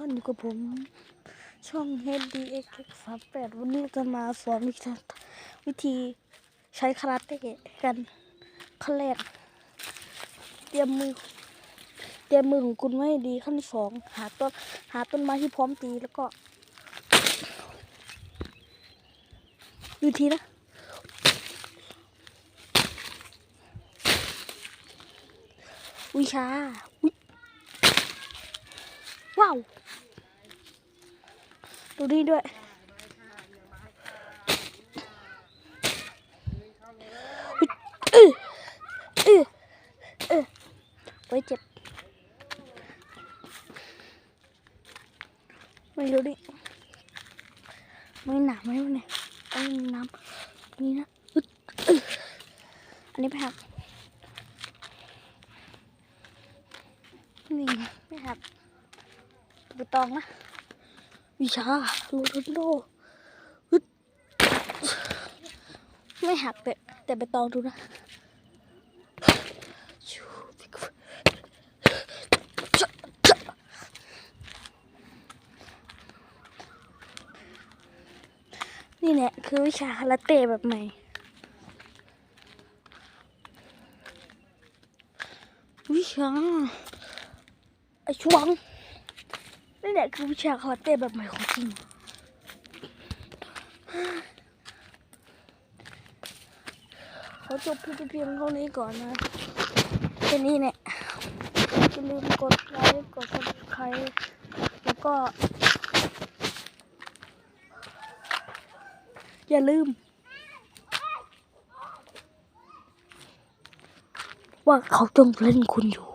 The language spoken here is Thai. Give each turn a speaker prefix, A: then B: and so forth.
A: ท่านอยู่กับผม ช่อง HDX 3 8วันนี้จะมาสอนวิธีวิธีใช้คาราเต้กันขั้นแรกเตรียมมือเตรียมมือของคุณไว้ให้ดีขั้นที่สองหาต้นหาต้นไม้ที่พร้อมตีแล้วก็ดูทีนะวิชาอุ๊ย ว้าว ดูนี่ด้วยอืออืออือไว้เจ็บ ไม่รู้ดิ ไม่หนาไหมวะเนี่ยไอ้น้ำนี่นะอันนี้ไปหักนี่ไม่หัก ไปตองนะ วิชาโรนัลโดไม่หักแต่แต่ไปตองดูนะชูจะจะนี่แหละคือวิชาคาราเต้แบบใหม่ วิชาไอช่วง นี่แหละคือวิชาคาราเต้แบบใหม่ของจริงขอจบเพียงเพียงเท่านี้ก่อนนะแค่นี้เนี่ยอย่าลืมกดไลค์กด subscribe แล้วก็ อย่าลืม ว่าเขาจ้องเล่นคุณอยู่